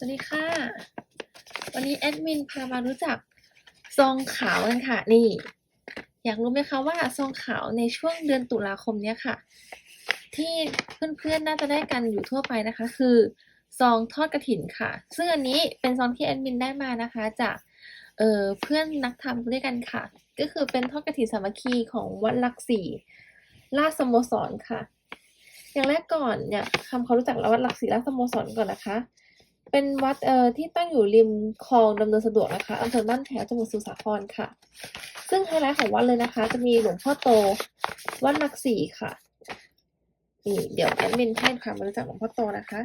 สวัสดีค่ะ วันนี้แอดมินพามารู้จักซองขาวกันค่ะ นี่ อยากรู้ไหมคะว่าซองขาวในช่วงเดือนตุลาคมเนี้ยค่ะ ที่เพื่อนๆน่าจะได้กันอยู่ทั่วไปนะคะ คือซองทอดกระถินค่ะ ซึ่งอันนี้เป็นซองที่แอดมินได้มานะคะจากเเพื่อนนักทำด้วยกันค่ะ ก็คือเป็นทอดกระถินสามัคคีของวัดลักสี่ราชสโมสรค่ะ อย่างแรกก่อนอยากทำความรู้จักวัดลักศรีราชสโมสรก่อนนะคะ เป็นวัดเอ่อที่ตั้งอยู่ริมคลองดำเนินสะดวกนะคะอำเภอบ้านแถวจังหวัดสุสาครค่ะ ซึ่งไฮไลท์ของวัดเลยนะคะ จะมีหลวงพ่อโตวัดหลักศรีค่ะนี่เดี๋ยวแอดมินให้ความรู้จักหลวงพ่อโตนะคะ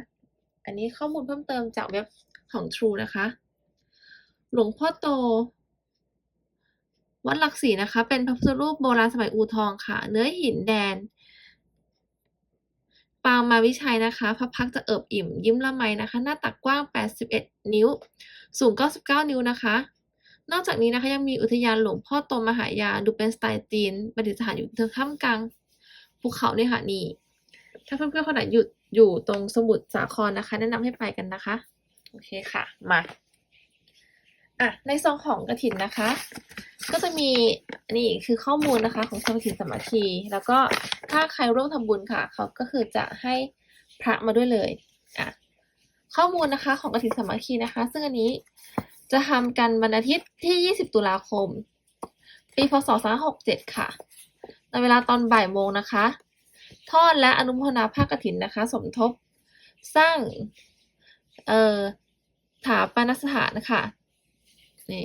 อันนี้ข้อมูลเพิ่มเติมจากเว็บของ True นะคะ หลวงพ่อโต วัดหลักศรีนะคะ เป็นพระพุทธรูปโบราณสมัยอู่ทองค่ะ เนื้อหินแดน ปางมาวิชัยนะคะพระพักจะเอิบอิ่มยิ้มละไมนะคะ หน้าตักกว้าง 81 นิ้ว สูง 99 นิ้วนะคะ นอกจากนี้นะคะยังมีอุทยานหลวงพ่อโตมหายาดูเป็นสไตล์จีนประดิษฐานอยู่ท่ามกลางภูเขาเนี่ยค่ะนี่ถ้าเพื่อนๆคนไหนอยู่อยู่ตรงสมุทรสาครนะคะ แนะนำให้ไปกันนะคะ โอเคค่ะ มาอะในซองของกระถินนะคะ ก็จะมีนี่คือข้อมูลนะคะของทำกฐินสมัคคีแล้วก็ถ้าใครร่วมทำบุญค่ะ เขาก็คือจะให้พระมาด้วยเลยอะข้อมูลนะคะของกฐินสมัคคีนะคะ ซึ่งอันนี้จะทำกันวันอาทิตย์ที่ 20 ตุลาคม ปีพศ2567 ค่ะ ในเวลาตอนบ่ายโมงนะคะ ทอดและอนุโมทนาภาคกฐินนะคะ สมทบสร้างเอ่อถาปนสถานนะคะนี่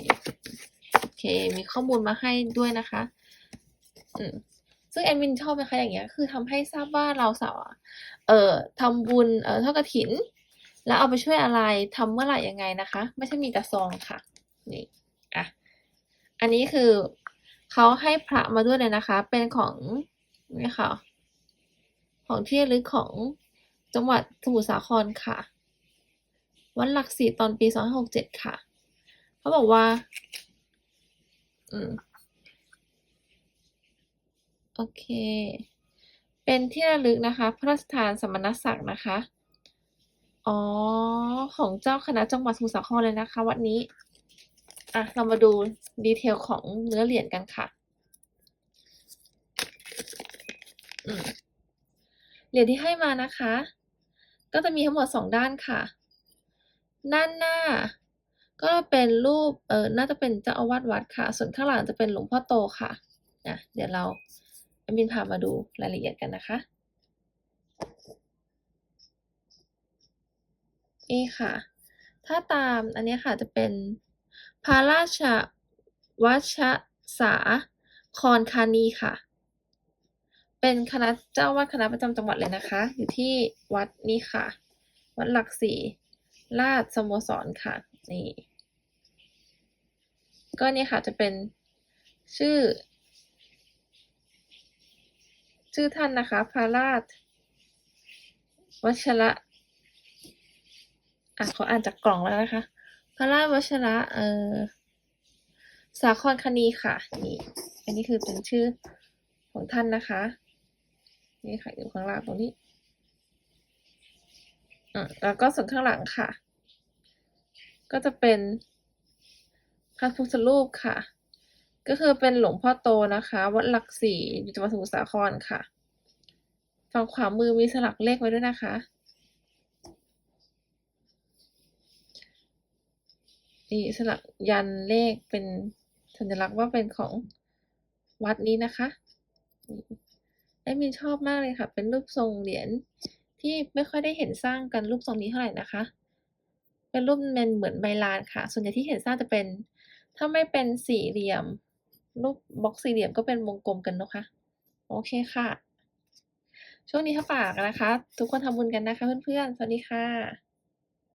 โอเค มีข้อมูลมาให้ด้วยนะคะอืมซึ่งแอดมินชอบไหมคะอย่างเงี้ยคือทำให้ทราบว่าเราสาวอะเอ่อทำบุญเอ่อทอดกฐิน แล้วเอาไปช่วยอะไรทำเมื่อไหร่ยังไงนะคะ ไม่ใช่มีแต่ซองค่ะนี่อะอันนี้คือเขาให้พระมาด้วยเลยนะคะ เป็นของนี่ค่ะของที่ลึกของจังหวัดสมุทรสาครค่ะ วัดหลักสี่ตอนปี2567ค่ะ เขาบอกว่า อืม โอเค เป็นที่ระลึกนะคะ พระราชทานสมณศักดิ์นะคะ อ๋อ ของเจ้าคณะจังหวัดสมุทรสาครเลยนะคะ วัดนี้ อะ เรามาดูดีเทลของเนื้อเหรียญกันค่ะ อืมเหรียญที่ให้มานะคะ ก็จะมีทั้งหมดสองด้านค่ะ ด้านหน้า ก็เป็นรูปเออน่าจะเป็นเจ้าอาวาสวัดค่ะ ส่วนข้างหลังจะเป็นหลวงพ่อโตค่ะนะเดี๋ยวเราแอดมินพามาดูรายละเอียดกันนะคะนี่ค่ะ ถ้าตามอันนี้ค่ะจะเป็นพระราชวัชสาครคานีค่ะ เป็นคณะเจ้าวาดคณะประจำจังหวัดเลยนะคะ อยู่ที่วัดนี้ค่ะ วัดหลักสี่ราชสโมสรค่ะ นี่ ก็นี่ค่ะจะเป็นชื่อ ชื่อท่านนะคะพระราชวัชระอะขออ่านจากกล่องแล้วนะคะ พระราชวัชระเอ่อสาครคณีค่ะนี่อันนี้คือเป็นชื่อของท่านนะคะ นี่ค่ะอยู่ข้างล่างตรงนี้อะแล้วก็ส่วนข้างหลังค่ะ ก็จะเป็น พระพุทธรูปค่ะ ก็คือเป็นหลวงพ่อโตนะคะ วัดหลักสี่อยู่จังหวัดสมุทรสาครค่ะฝั่งขวามือมีสลักเลขไว้ด้วยนะคะ นี่สลักยันเลขเป็นสัญลักษณ์ว่าเป็นของวัดนี้นะคะแอดมินชอบมากเลยค่ะ เป็นรูปทรงเหรียญที่ไม่ค่อยได้เห็นสร้างกันรูปทรงนี้เท่าไหร่นะคะ เป็นรูปเป็นเหมือนใบลานค่ะ ส่วนใหญ่ที่เห็นสร้างจะเป็น ถ้าไม่เป็นสี่เหลี่ยม รูปบล็อกสี่เหลี่ยมก็เป็นวงกลมกันนะคะ โอเคค่ะ ช่วงนี้ถ้าฝากนะคะ ทุกคนทำบุญกันนะคะเพื่อนๆ สวัสดีค่ะ